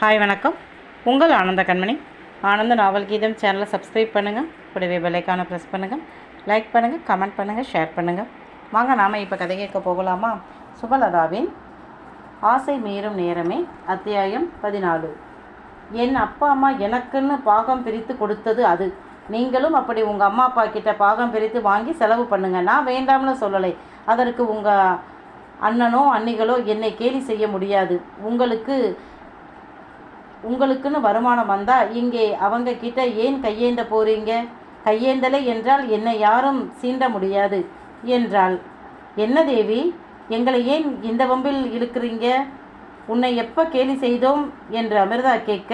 Hi வணக்கம். உங்கள் ஆனந்த கண்மணி. ஆனந்த நாவல் கீதம் சேனலை சப்ஸ்கிரைப் பண்ணுங்கள் கூடவே பெல்லைக்கான ப்ரெஸ் பண்ணுங்கள் லைக் பண்ணுங்கள் கமெண்ட் பண்ணுங்கள் ஷேர் பண்ணுங்கள் வாங்க நாம் இப்போ கதை கேட்க போகலாமா? சுபலதாவின் ஆசை மீறும் நேரமே அத்தியாயம் பதினாலு. என் அப்பா அம்மா எனக்குன்னு பாகம் பிரித்து கொடுத்தது அது. நீங்களும் அப்படி உங்கள் அம்மா அப்பா கிட்ட பாகம் பிரித்து வாங்கி செலவு பண்ணுங்கள் நான் வேண்டாம்னு சொல்லலை. அதற்கு உங்கள் அண்ணனோ அன்னிகளோ என்னை கேலி செய்ய முடியாது. உங்களுக்கு உங்களுக்குன்னு வருமானம் வந்தால் இங்கே அவங்க கிட்ட ஏன் கையேந்த போறீங்க? கையேந்தலை என்றால் என்னை யாரும் சீண்ட முடியாது என்றாள். என்ன தேவி எங்களை ஏன் இந்த வம்பில் இழுக்கிறீங்க? உன்னை எப்போ கேலி செய்தோம்? என்று அமிர்தா கேட்க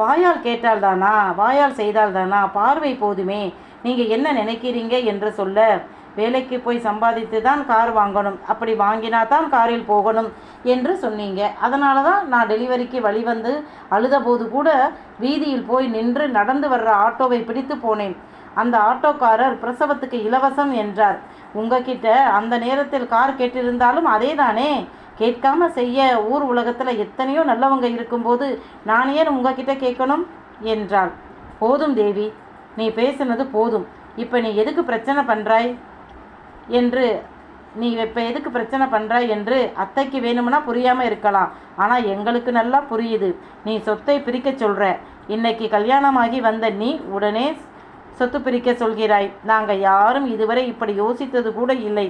வாயால் கேட்டால்தானா வாயால் செய்தால்தானா பார்வை போதுமே. நீங்கள் என்ன நினைக்கிறீங்க? என்று சொல்ல வேலைக்கு போய் சம்பாதித்து தான் கார் வாங்கணும். அப்படி வாங்கினா தான் காரில் போகணும் என்று சொன்னீங்க. அதனால தான் நான் டெலிவரிக்கு வழி வந்து அழுதபோது கூட வீதியில் போய் நின்று நடந்து வர்ற ஆட்டோவை பிடித்து போனேன். அந்த ஆட்டோக்காரர் பிரசவத்துக்கு இலவசம் என்றார். உங்ககிட்ட அந்த நேரத்தில் கார் கேட்டிருந்தாலும் அதே தானே கேட்காம செய்ய ஊர் உலகத்தில் எத்தனையோ நல்லவங்க இருக்கும்போது நான் ஏன் உங்ககிட்ட கேட்கணும்? என்றாள். போதும் தேவி நீ பேசுனது போதும். இப்போ நீ எதுக்கு பிரச்சனை பண்ணுறாய் என்று நீ இப்போ எதுக்கு பிரச்சனை பண்ணுற என்று அத்தைக்கு வேணும்னா புரியாமல் இருக்கலாம். ஆனால் எங்களுக்கு நல்லா புரியுது. நீ சொத்தை பிரிக்க சொல்கிற இன்னைக்கு கல்யாணமாகி வந்த நீ உடனே சொத்து பிரிக்க சொல்கிறாய். நாங்கள் யாரும் இதுவரை இப்படி யோசித்தது கூட இல்லை.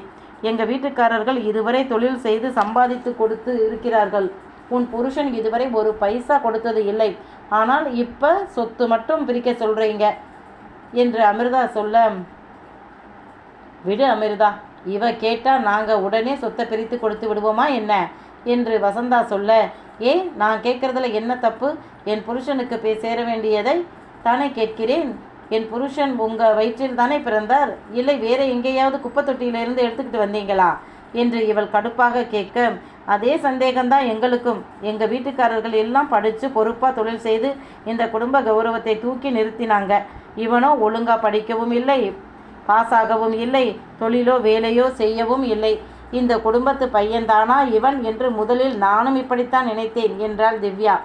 எங்கள் வீட்டுக்காரர்கள் இதுவரை தொழில் செய்து சம்பாதித்து கொடுத்து இருக்கிறார்கள். உன் புருஷன் இதுவரை ஒரு பைசா கொடுத்தது இல்லை. ஆனால் இப்போ சொத்து மட்டும் பிரிக்க சொல்கிறீங்க என்று அமிர்தா சொல்ல விடு அமிர்தா இவ கேட்டால் நாங்கள் உடனே சொத்தை பிரித்து கொடுத்து விடுவோமா என்ன? என்று வசந்தா சொல்ல ஏன் நான் கேட்குறதுல என்ன தப்பு? என் புருஷனுக்கு போய் சேர வேண்டியதை தானே கேட்கிறேன்? என் புருஷன் உங்கள் வயிற்றில் தானே பிறந்தார்? இல்லை வேறு எங்கேயாவது குப்பை தொட்டியிலிருந்து எடுத்துக்கிட்டு வந்தீங்களா? என்று இவள் கடுப்பாக கேட்க அதே சந்தேகம்தான் எங்களுக்கும். எங்கள் வீட்டுக்காரர்கள் எல்லாம் படித்து பொறுப்பாக தொழில் செய்து இந்த குடும்ப கௌரவத்தை தூக்கி நிறுத்தினாங்க. இவனோ ஒழுங்காக படிக்கவும் இல்லை பாசாகவும் இல்லை தொழிலோ வேலையோ செய்யவும் இல்லை. இந்த குடும்பத்து பையன்தானா இவன் என்று முதலில் நானும் இப்படித்தான் நினைத்தேன் என்றாள் திவ்யா.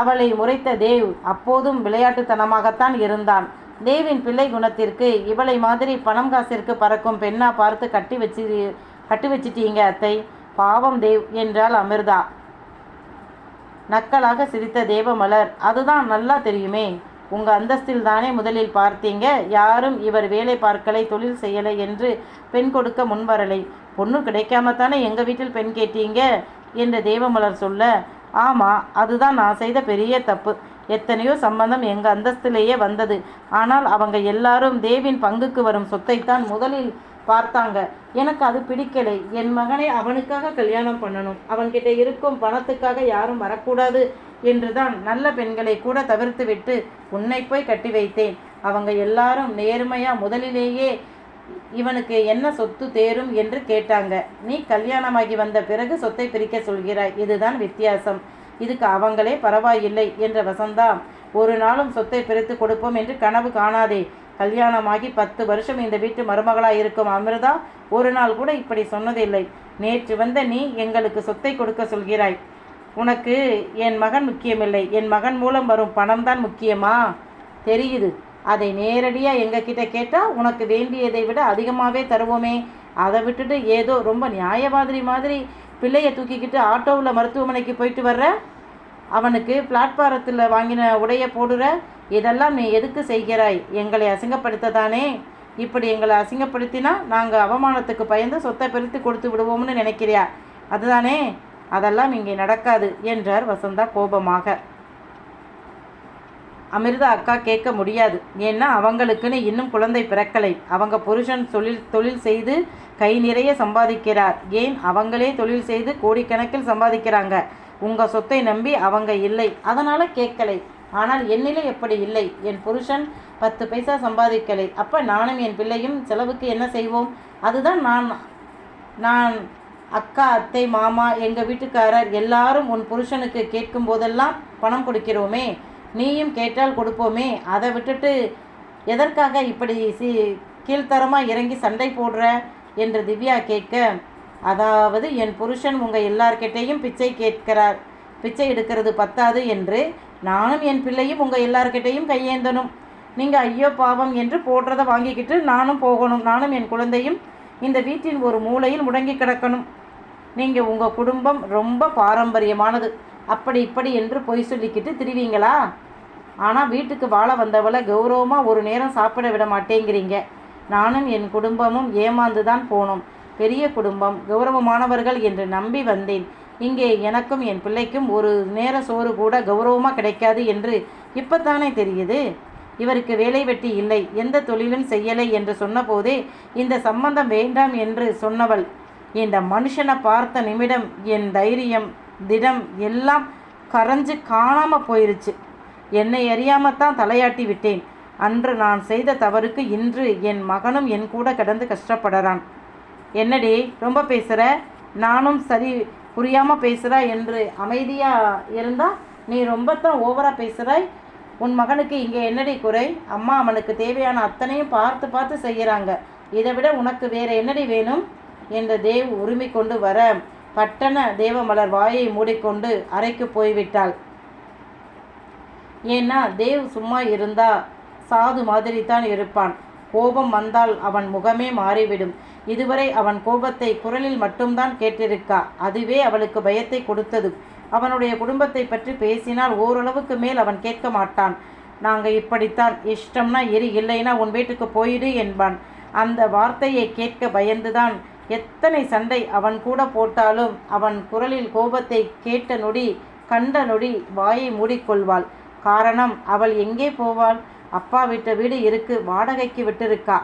அவளை முறைத்த தேவ் அப்போதும் விளையாட்டுத்தனமாகத்தான் இருந்தான். தேவின் பிள்ளை குணத்திற்கு இவளை மாதிரி பணம் காசிற்கு பறக்கும் பெண்ணா பார்த்து கட்டி வச்சு கட்டி வச்சிட்டீங்க அத்தை. பாவம் தேவ் என்றாள் அமிர்தா. நக்கலாக சிரித்த தேவமலர் அதுதான் நல்லா தெரியுமே. உங்க அந்தஸ்தில் தானே முதலில் பார்த்தீங்க? யாரும் இவர் வேலை பார்க்கலை தொழில் செய்யலை என்று பெண் கொடுக்க முன்வரலை. பொண்ணு கிடைக்காம தானே எங்கள் வீட்டில் பெண் கேட்டீங்க? என்று தேவமலர் சொல்ல ஆமாம் அதுதான் நான் செய்த பெரிய தப்பு. எத்தனையோ சம்பந்தம் எங்கள் அந்தஸ்திலேயே வந்தது. ஆனால் அவங்க எல்லாரும் தேவின் பங்குக்கு வரும் சொத்தைத்தான் முதலில் பார்த்தாங்க. எனக்கு அது பிடிக்கலை. என் மகனை அவனுக்காக கல்யாணம் பண்ணணும். அவன்கிட்ட இருக்கும் பணத்துக்காக யாரும் வரக்கூடாது என்றுதான் நல்ல பெண்களை கூட தவிர்த்து விட்டு உன்னை போய் கட்டி வைத்தேன். அவங்க எல்லாரும் நேர்மையா முதலிலேயே இவனுக்கு என்ன சொத்து தேரும் என்று கேட்டாங்க. நீ கல்யாணமாகி வந்த பிறகு சொத்தை பிரிக்க சொல்கிறாய். இதுதான் வித்தியாசம். இதுக்கு அவங்களே பரவாயில்லை என்ற வசந்தா ஒரு நாளும் சொத்தை பிரித்து கொடுப்போம் என்று கனவு காணாதே. கல்யாணமாகி பத்து வருஷம் இந்த வீட்டு மருமகளாக இருக்கும் அமிர்தா ஒரு நாள் கூட இப்படி சொன்னதில்லை. நேற்று வந்த நீ எங்களுக்கு சொத்தை கொடுக்க சொல்கிறாய். உனக்கு என் மகன் முக்கியமில்லை. என் மகன் மூலம் வரும் பணம் தான் முக்கியமா? தெரியுது. அதை நேரடியாக எங்ககிட்ட கேட்டால் உனக்கு வேண்டியதை விட அதிகமாகவே தருவோமே. அதை விட்டுட்டு ஏதோ ரொம்ப நியாயவாதிரி மாதிரி பிள்ளையை தூக்கிக்கிட்டு ஆட்டோவில் மருத்துவமனைக்கு போயிட்டு வர்ற? அவனுக்கு பிளாட்பாரத்தில் வாங்கின உடைய போடுற இதெல்லாம் நீ எதுக்கு செய்கிறாய்? எங்களை அசிங்கப்படுத்த தானே இப்படி எங்களை அசிங்கப்படுத்தினா நாங்கள் அவமானத்துக்கு பயந்து சொத்தை பிரித்து கொடுத்து விடுவோம்னு நினைக்கிறியா? அதுதானே? அதெல்லாம் இங்கே நடக்காது என்றார் வசந்தா கோபமாக. அமிர்தா அக்கா கேட்க முடியாது. ஏன்னா அவங்களுக்குன்னு இன்னும் குழந்தை பிறக்கலை. அவங்க புருஷன் தொழில் தொழில் செய்து கை நிறைய சம்பாதிக்கிறார். ஏன்? அவங்களே தொழில் செய்து கோடிக்கணக்கில் சம்பாதிக்கிறாங்க. உங்கள் சொத்தை நம்பி அவங்க இல்லை. அதனால் கேட்கலை. ஆனால் என்னிலே எப்படி இல்லை? என் புருஷன் பத்து பைசா சம்பாதிக்கலை. அப்போ நானும் என் பிள்ளையும் செலவுக்கு என்ன செய்வோம்? அதுதான் நான் நான் அக்கா அத்தை மாமா எங்கள் வீட்டுக்காரர் எல்லாரும் உன் புருஷனுக்கு கேட்கும் போதெல்லாம் பணம் கொடுக்கிறோமே. நீயும் கேட்டால் கொடுப்போமே. அதை விட்டுட்டு எதற்காக இப்படி சி கீழ்த்தரமாக இறங்கி சண்டை போடுற? என்று திவ்யா கேட்க அதாவது என் புருஷன் உங்கள் எல்லார்கிட்டேயும் பிச்சை கேட்கிறார். பிச்சை எடுக்கிறது பத்தாது என்று நானும் என் பிள்ளையும் உங்கள் எல்லார்கிட்டேயும் கையேந்தணும். நீங்கள் ஐயோ பாவம் என்று போடுறத வாங்கிக்கிட்டு நானும் போகணும். நானும் என் குழந்தையும் இந்த வீட்டின் ஒரு மூலையில் முடங்கி கிடக்கணும். நீங்கள் உங்கள் குடும்பம் ரொம்ப பாரம்பரியமானது. அப்படி இப்படி என்று பொய் சொல்லிக்கிட்டு திரிவீங்களா? ஆனால் வீட்டுக்கு வாழ வந்தவளை கௌரவமாக ஒரு நேரம் சாப்பிட விட மாட்டேங்கிறீங்க. நானும் என் குடும்பமும் ஏமாந்து தான் போனோம். பெரிய குடும்பம் கௌரவமானவர்கள் என்று நம்பி வந்தேன். இங்கே எனக்கும் என் பிள்ளைக்கும் ஒரு நேர சோறு கூட கௌரவமாக கிடைக்காது என்று இப்போத்தானே தெரியுது? இவருக்கு வேலை வெட்டி இல்லை. எந்த தொழிலும் செய்யலை என்று சொன்னபோதே இந்த சம்பந்தம் வேண்டாம் என்று சொன்னவள். இந்த மனுஷனை பார்த்த நிமிடம் என் தைரியம் திடம் எல்லாம் கரைஞ்சு காணாமல் போயிருச்சு. என்னை அறியாமத்தான் தலையாட்டி விட்டேன். அன்று நான் செய்த தவறுக்கு இன்று என் மகனும் என் கூட கிடந்து கஷ்டப்படுறான். என்னடி ரொம்ப பேசுகிற நானும் சரி புரியாமல் பேசுகிறா என்று அமைதியாக இருந்தால் நீ ரொம்ப தான் ஓவராக பேசுகிறாய் உன் மகனுக்கு இங்கே என்னடி குறை? அம்மா அவனுக்கு தேவையான அத்தனையும் பார்த்து பார்த்து செய்கிறாங்க இதை விட உனக்கு வேறு என்னடி வேணும்? என்று தேவ் உரிமை கொண்டு வர பட்டண தேவமலர் வாயை மூடிக்கொண்டு அறைக்கு போய்விட்டாள். ஏன்னா தேவ் சும்மா இருந்தா சாது மாதிரி தான் இருப்பான். கோபம் வந்தால் அவன் முகமே மாறிவிடும். இதுவரை அவன் கோபத்தை குரலில் மட்டும்தான் கேட்டிருக்கா. அதுவே அவளுக்கு பயத்தை கொடுத்தது. அவனுடைய குடும்பத்தை பற்றி பேசினால் ஓரளவுக்கு மேல் அவன் கேட்க மாட்டான். நாங்கள் இப்படித்தான். இஷ்டம்னா எரி இல்லைன்னா உன் வீட்டுக்கு போயிடு என்பான். அந்த வார்த்தையை கேட்க பயந்துதான் எத்தனை சண்டை அவன் கூட போட்டாலும் அவன் குரலில் கோபத்தை கேட்ட நொடி கண்ட நொடி வாயை மூடிக்கொள்வாள். காரணம் அவள் எங்கே போவாள்? அப்பா விட்ட வீடு இருக்கு வாடகைக்கு விட்டிருக்கா.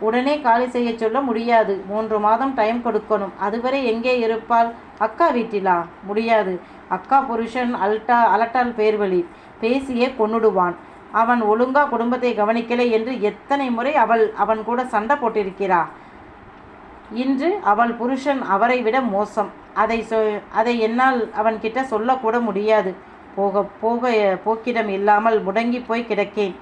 உடனே காலி செய்ய சொல்ல முடியாது. மூன்று மாதம் டைம் கொடுக்கணும். அதுவரை எங்கே இருப்பாள்? அக்கா வீட்டிலா? முடியாது. அக்கா புருஷன் அல்டா அலட்டால் பேர்வழி. பேசியே கொன்னுடுவான். அவன் ஒழுங்கா குடும்பத்தை கவனிக்கலை என்று எத்தனை முறை அவள் அவன் கூட சண்டை போட்டிருக்கிறா. இன்று அவள் புருஷன் அவரை விட மோசம். அதை சொ அதை என்னால் அவன்கிட்ட சொல்லக்கூட முடியாது. போக போக போக்கிடம் இல்லாமல் முடங்கி போய் கிடக்கேன்.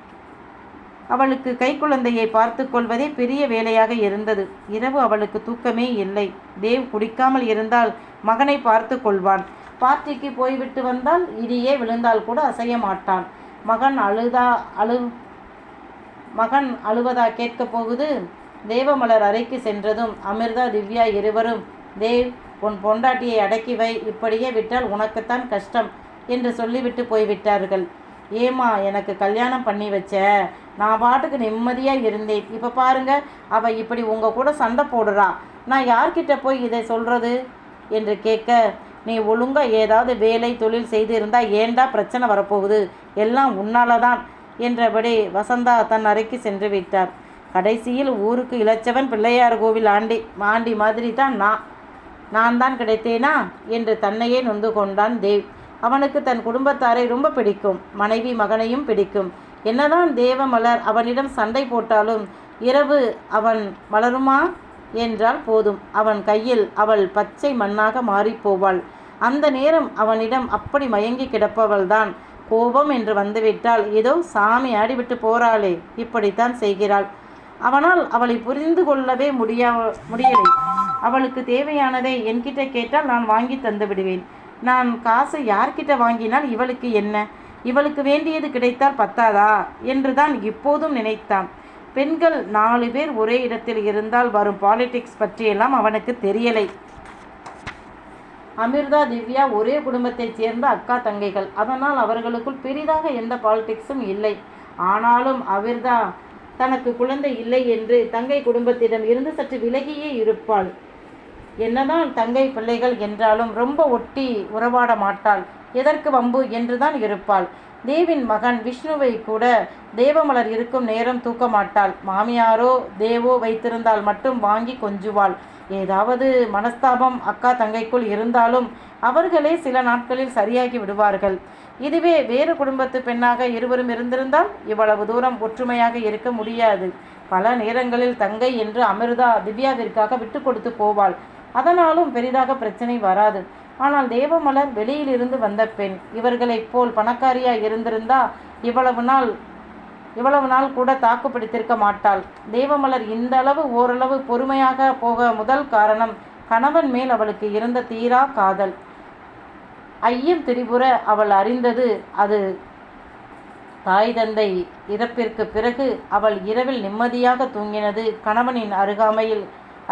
அவளுக்கு கைக்குழந்தையை பார்த்து கொள்வதே பெரிய வேலையாக இருந்தது. இரவு அவளுக்கு தூக்கமே இல்லை. தேவ் குடிக்காமல் இருந்தால் மகனை பார்த்து கொள்வான். பார்ட்டிக்கு போய்விட்டு வந்தால் இடியே விழுந்தால் கூட அசைய மாட்டான். மகன் அழுதா அழு மகன் அழுவதா கேட்கப் போகுது. தேவமலர் அறைக்கு சென்றதும் அமிர்தா திவ்யா இருவரும் தேவ் உன் பொண்டாட்டியை அடக்கி வை. இப்படியே விட்டால் உனக்குத்தான் கஷ்டம் என்று சொல்லிவிட்டு போய்விட்டார்கள். ஏமா எனக்கு கல்யாணம் பண்ணி வச்ச நான் பாட்டுக்கு நிம்மதியாக இருந்தேன். இப்போ பாருங்கள் அவள் இப்படி உங்கள் கூட சண்டை போடுறா. நான் யார்கிட்ட போய் இதை சொல்கிறது என்று கேட்க நீ ஒழுங்காக ஏதாவது வேலை தொழில் செய்து இருந்தால் ஏண்டா பிரச்சனை வரப்போகுது? எல்லாம் உன்னால தான் என்றபடி வசந்தா தன் அறைக்கு சென்று விட்டார். கடைசியில் ஊருக்கு இளைச்சவன் பிள்ளையார் கோவில் ஆண்டி ஆண்டி மாதிரி தான் நான். நான் தான் கிடைத்தேனா? என்று தன்னையே நொந்து கொண்டான் தேவ். அவனுக்கு தன் குடும்பத்தாரை ரொம்ப பிடிக்கும். மனைவி மகனையும் பிடிக்கும். என்னதான் தேவமலர் அவனிடம் சண்டை போட்டாலும் இரவு அவன் மலருமா என்றால் போதும். அவன் கையில் அவள் பச்சை மண்ணாக மாறிப்போவாள். அந்த நேரம் அவனிடம் அப்படி மயங்கி கிடப்பவள்தான். கோபம் என்று வந்துவிட்டால் ஏதோ சாமி ஆடிவிட்டு போறாளே. இப்படித்தான் செய்கிறாள். அவனால் அவளை புரிந்து கொள்ளவே முடியா முடியலை. அவளுக்கு தேவையானதை என்கிட்ட கேட்டால் நான் வாங்கி தந்து விடுவேன். நான் காசை யார்கிட்ட வாங்கினால் இவளுக்கு என்ன? இவளுக்கு வேண்டியது கிடைத்தால் பத்தாதா? என்றுதான் இப்போதும் நினைத்தான். பெண்கள் நாலு பேர் ஒரே இடத்தில் இருந்தால் வரும் பாலிடிக்ஸ் பற்றியெல்லாம் அவனுக்கு தெரியலை. அமிர்தா திவ்யா ஒரே குடும்பத்தைச் சேர்ந்த அக்கா தங்கைகள். அதனால் அவர்களுக்குள் பெரிதாக எந்த பாலிடிக்ஸும் இல்லை. ஆனாலும் அமிர்தா தனக்கு குழந்தை இல்லை என்று தங்கை குடும்பத்திடம் இருந்து சற்று விலகியே இருப்பாள். என்னதான் தங்கை பிள்ளைகள் என்றாலும் ரொம்ப ஒட்டி உறவாட மாட்டாள். எதற்கு வம்பு என்றுதான் இருப்பாள். தேவின் மகன் விஷ்ணுவை கூட தேவமலர் இருக்கும் நேரம் தூக்க மாட்டாள். மாமியாரோ தேவோ வைத்திருந்தால் மட்டும் வாங்கி கொஞ்சுவாள். ஏதாவது மனஸ்தாபம் அக்கா தங்கைக்குள் இருந்தாலும் அவர்களே சில நாட்களில் சரியாகி விடுவார்கள். இதுவே வேறு குடும்பத்து பெண்ணாக இருவரும் இருந்திருந்தால் இவ்வளவு தூரம் ஒற்றுமையாக இருக்க முடியாது. பல நேரங்களில் தங்கை என்று அமிர்தா திவ்யாவிற்காக விட்டு கொடுத்து போவாள். அதனாலும் பெரிதாக பிரச்சனை வராது. ஆனால் தேவமலர் வெளியிலிருந்து வந்த பெண் இவர்களைப் போல் பணக்காரியாக இருந்திருந்தா இவ்வளவு நாள் இவ்வளவு நாள் கூட தாக்கு பிடித்திருக்க மாட்டாள். தேவமலர் இந்த அளவு ஓரளவு பொறுமையாக போக முதல் காரணம் கணவன் மேல் அவளுக்கு இருந்த தீரா காதல். ஐயம் திரிபுர அவள் அறிந்தது அது தாய் தந்தை இறப்பிற்கு பிறகு அவள் இரவில் நிம்மதியாக தூங்கினது கணவனின் அருகாமையில்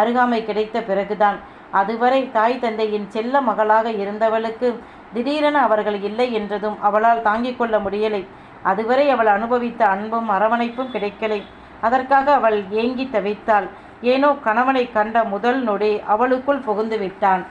அருகாமை கிடைத்த பிறகுதான். அதுவரை தாய் தந்தையின் செல்ல மகளாக இருந்தவளுக்கு திடீரென அவர்கள் இல்லை என்றதும் அவளால் தாங்கிக் கொள்ள முடியலை. அதுவரை அவள் அனுபவித்த அன்பும் அரவணைப்பும் கிடைக்கலை. அதற்காக அவள் ஏங்கி தவித்தாள். ஏனோ கணவனை கண்ட முதல் நொடி அவளுக்குள் புகுந்து விட்டான்.